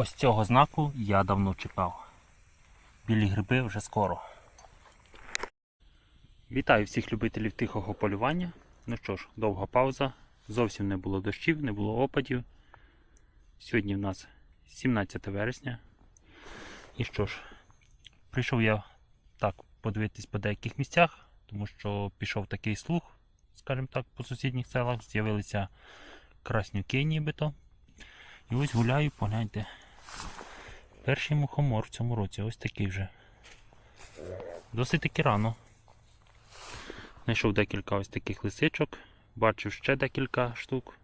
Ось цього знаку я давно чекав. Білі гриби вже скоро. Вітаю всіх любителів тихого полювання. Ну що ж, довга пауза. Зовсім не було дощів, не було опадів. Сьогодні в нас 17 вересня. І що ж, прийшов я так подивитись по деяких місцях, тому що пішов такий слух, скажімо так, по сусідніх селах з'явилися краснюки нібито. І ось гуляю, погляньте. Перший мухомор в цьому році, ось такий вже. Досить таки рано. Знайшов декілька ось таких лисичок, бачив ще декілька штук,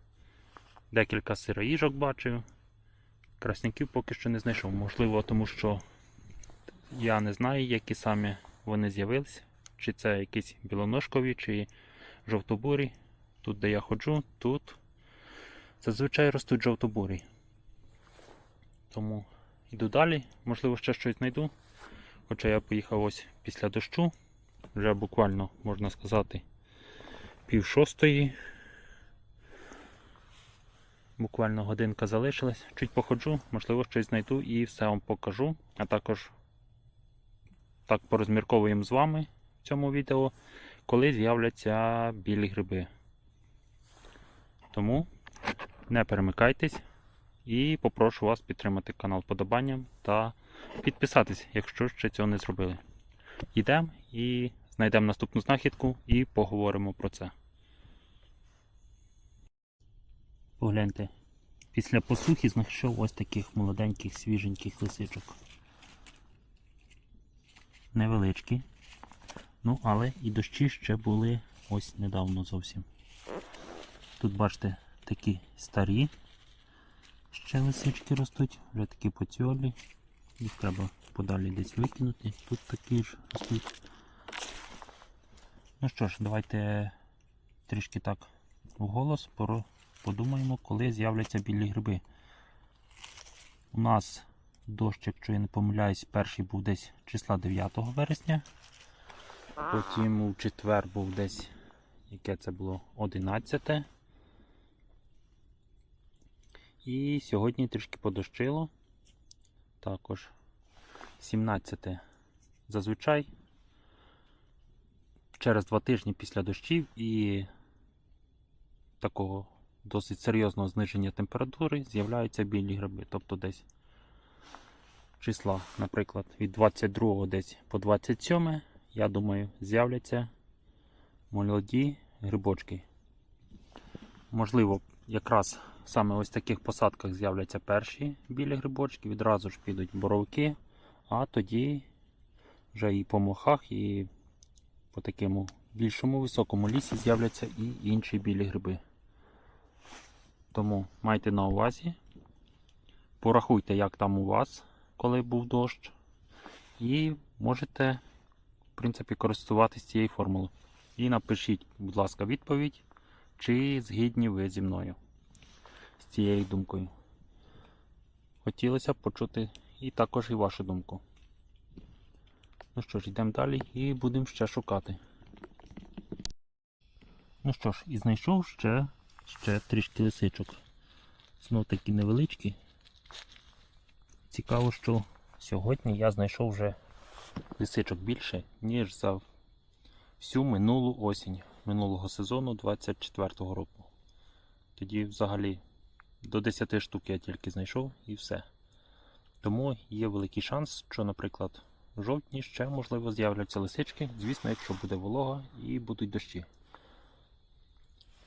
декілька сироїжок бачив. Красняків поки що не знайшов. Можливо, тому що я не знаю, які саме вони з'явилися. Чи це якісь білоножкові, чи жовтобурі. Тут, де я ходжу, тут зазвичай ростуть жовтобурі. Тому йду далі, можливо, ще щось знайду. Хоча я поїхав ось після дощу, вже буквально, можна сказати, пів шостої. Буквально годинка залишилась. Чуть походжу, можливо, щось знайду і все вам покажу. А також так порозмірковуємо з вами в цьому відео, коли з'являться білі гриби. Тому не перемикайтесь і попрошу вас підтримати канал подобанням та підписатись, якщо ще цього не зробили. Йдемо і знайдемо наступну знахідку і поговоримо про це. Погляньте, після посухи знайшов ось таких молоденьких свіженьких лисичок. Невеличкі. Ну, але і дощі ще були ось недавно зовсім. Тут бачите такі старі ще лисички ростуть, вже такі поцьолі. Їх треба подалі десь викинути. Тут такі ж ростуть. Ну що ж, давайте трішки так вголос подумаємо, коли з'являться білі гриби. У нас дощ, якщо я не помиляюсь, перший був десь числа 9 вересня. Потім у четвер був десь, яке це було 11. І сьогодні трішки подощило. Також 17. Зазвичай через два тижні після дощів і такого досить серйозного зниження температури з'являються білі гриби. Тобто десь числа, наприклад, від 22 десь по 27, я думаю, з'являться молоді грибочки. Можливо, якраз саме ось в таких посадках з'являться перші білі грибочки, відразу ж підуть боровики, а тоді вже і по мохах, і по такому більшому високому лісі з'являться і інші білі гриби. Тому майте на увазі, порахуйте, як там у вас, коли був дощ, і можете, в принципі, користуватися цією формулою. І напишіть, будь ласка, відповідь, чи згідні ви зі мною з цією думкою. Хотілося б почути і також і вашу думку. Ну що ж, йдемо далі і будемо ще шукати. Ну що ж, і знайшов ще, ще трішки лисичок. Знов такі невеличкі. Цікаво, що сьогодні я знайшов вже лисичок більше, ніж за всю минулу осінь минулого сезону 24-го року. Тоді взагалі до 10 штук я тільки знайшов і все. Тому є великий шанс, що, наприклад, в жовтні ще можливо з'являться лисички, звісно, якщо буде волога і будуть дощі.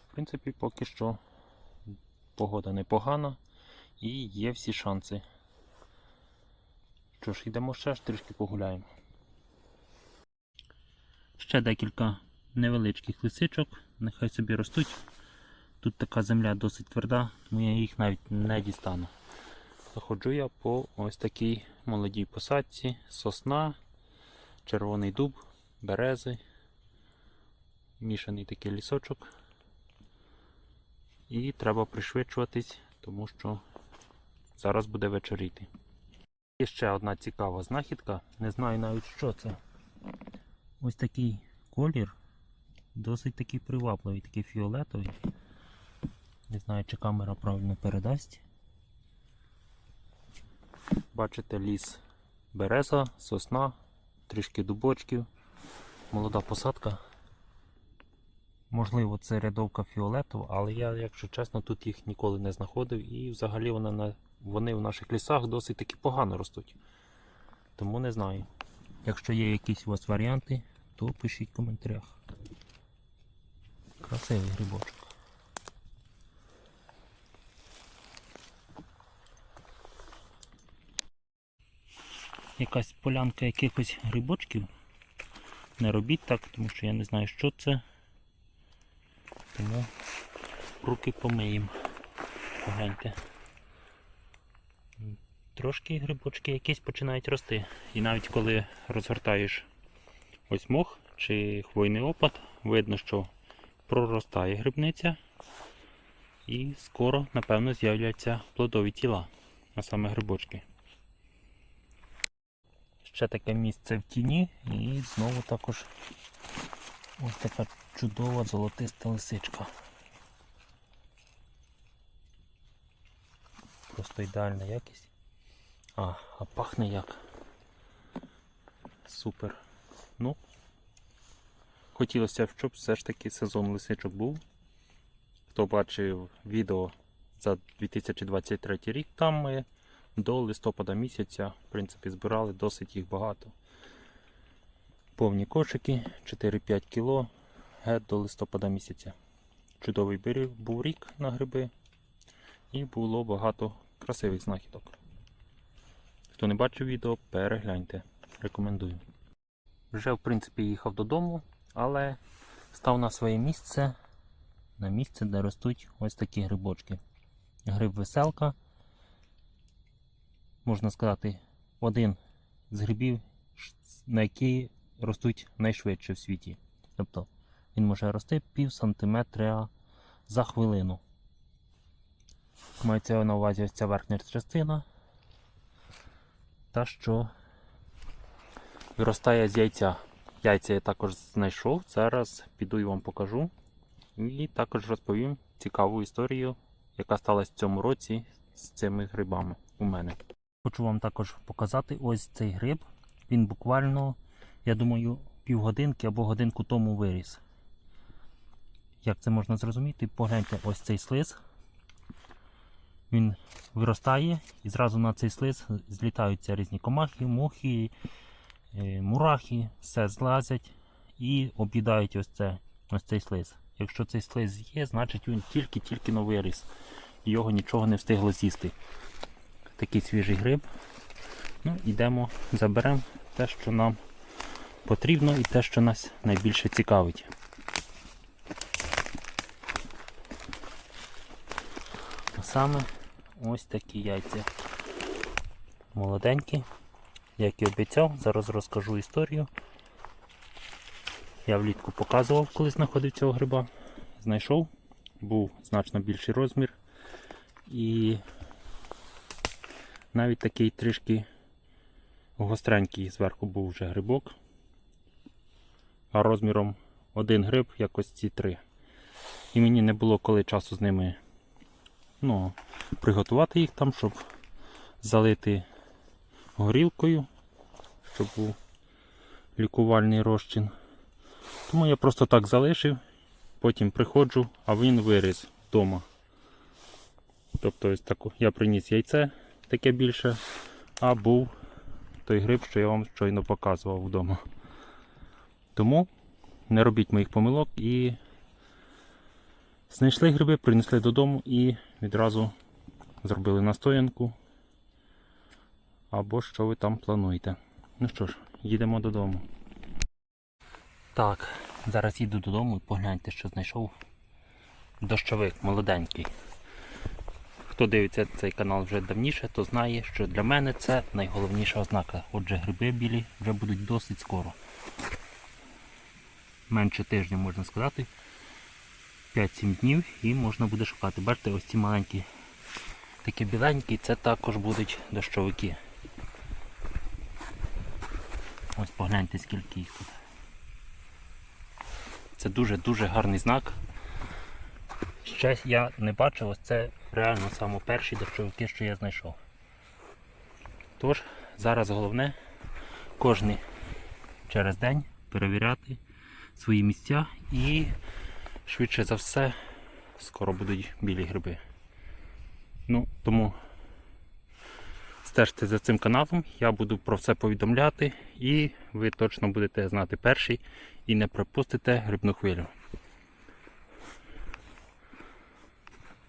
В принципі, поки що погода непогана і є всі шанси. Що ж, йдемо ще ж трішки погуляємо. Ще декілька невеличких лисичок, нехай собі ростуть. Тут така земля досить тверда, тому я їх навіть не дістану. Заходжу я по ось такій молодій посадці, сосна, червоний дуб, берези, мішаний такий лісочок. І треба пришвидшуватись, тому що зараз буде вечоріти. Є ще одна цікава знахідка, не знаю навіть що це. Ось такий колір, досить такий привабливий, такий фіолетовий. Не знаю, чи камера правильно передасть. Бачите, ліс береза, сосна, трішки дубочків, молода посадка. Можливо, це рядовка фіолетова, але я, якщо чесно, тут їх ніколи не знаходив і взагалі вони, на, вони в наших лісах досить таки погано ростуть. Тому не знаю. Якщо є якісь у вас варіанти, то пишіть в коментарях. Красивий грибочок. Якась полянка якихось грибочків. Не робіть так, тому що я не знаю, що це. Тому руки помиємо. Погляньте. Трошки грибочки якісь починають рости. І навіть коли розгортаєш ось мох чи хвойний опад, видно, що проростає грибниця. І скоро, напевно, з'являться плодові тіла, а саме грибочки. Ще таке місце в тіні і знову також ось така чудова золотиста лисичка. Просто ідеальна якість. А, а пахне як. Супер. Ну, хотілося б, щоб все ж таки сезон лисичок був. Хто бачив відео за 2023 рік, там ми до листопада місяця, в принципі, збирали досить їх багато. Повні кошики, 4-5 кіло, геть до листопада місяця. Чудовий був рік на гриби і було багато красивих знахідок. Хто не бачив відео, перегляньте. Рекомендую. Вже, в принципі, їхав додому, але став на своє місце, на місце, де ростуть ось такі грибочки. Гриб веселка можна сказати, один з грибів, на які ростуть найшвидше в світі. Тобто він може рости пів сантиметра за хвилину. Мається на увазі ось ця верхня частина. Та що виростає з яйця. Яйця я також знайшов. Зараз піду і вам покажу. І також розповім цікаву історію, яка сталася в цьому році з цими грибами у мене. Хочу вам також показати ось цей гриб. Він буквально, я думаю, півгодинки або годинку тому виріс. Як це можна зрозуміти? Погляньте ось цей слиз. Він виростає і зразу на цей слиз злітаються різні комахи, мухи, е, мурахи, все злазять і об'їдають ось, це, ось цей слиз. Якщо цей слиз є, значить він тільки-тільки но виріс. І його нічого не встигло з'їсти такий свіжий гриб. Ну, Йдемо, заберемо те, що нам потрібно і те, що нас найбільше цікавить. А саме ось такі яйця. Молоденькі, як і обіцяв, зараз розкажу історію. Я влітку показував, коли знаходив цього гриба. Знайшов, був значно більший розмір. І навіть такий трішки гостренький зверху був вже грибок. А розміром один гриб, якось ці три. І мені не було коли часу з ними ну, приготувати їх там, щоб залити горілкою, щоб був лікувальний розчин. Тому я просто так залишив, потім приходжу, а він виріс вдома. Тобто ось таку я приніс яйце таке більше, а був той гриб, що я вам щойно показував вдома. Тому не робіть моїх помилок і знайшли гриби, принесли додому і відразу зробили настоянку. Або що ви там плануєте. Ну що ж, їдемо додому. Так, зараз їду додому і погляньте, що знайшов. Дощовик молоденький. Хто дивиться цей канал вже давніше, то знає, що для мене це найголовніша ознака. Отже, гриби білі вже будуть досить скоро. Менше тижня можна сказати. 5-7 днів і можна буде шукати. Бачите, ось ці маленькі такі біленькі, це також будуть дощовики. Ось погляньте скільки їх тут. Це дуже-дуже гарний знак. Ще я не бачив, ось це реально саме перші дощовики, що я знайшов. Тож, зараз головне кожний через день перевіряти свої місця і швидше за все скоро будуть білі гриби. Ну, тому стежте за цим каналом, я буду про все повідомляти і ви точно будете знати перший і не пропустите грибну хвилю.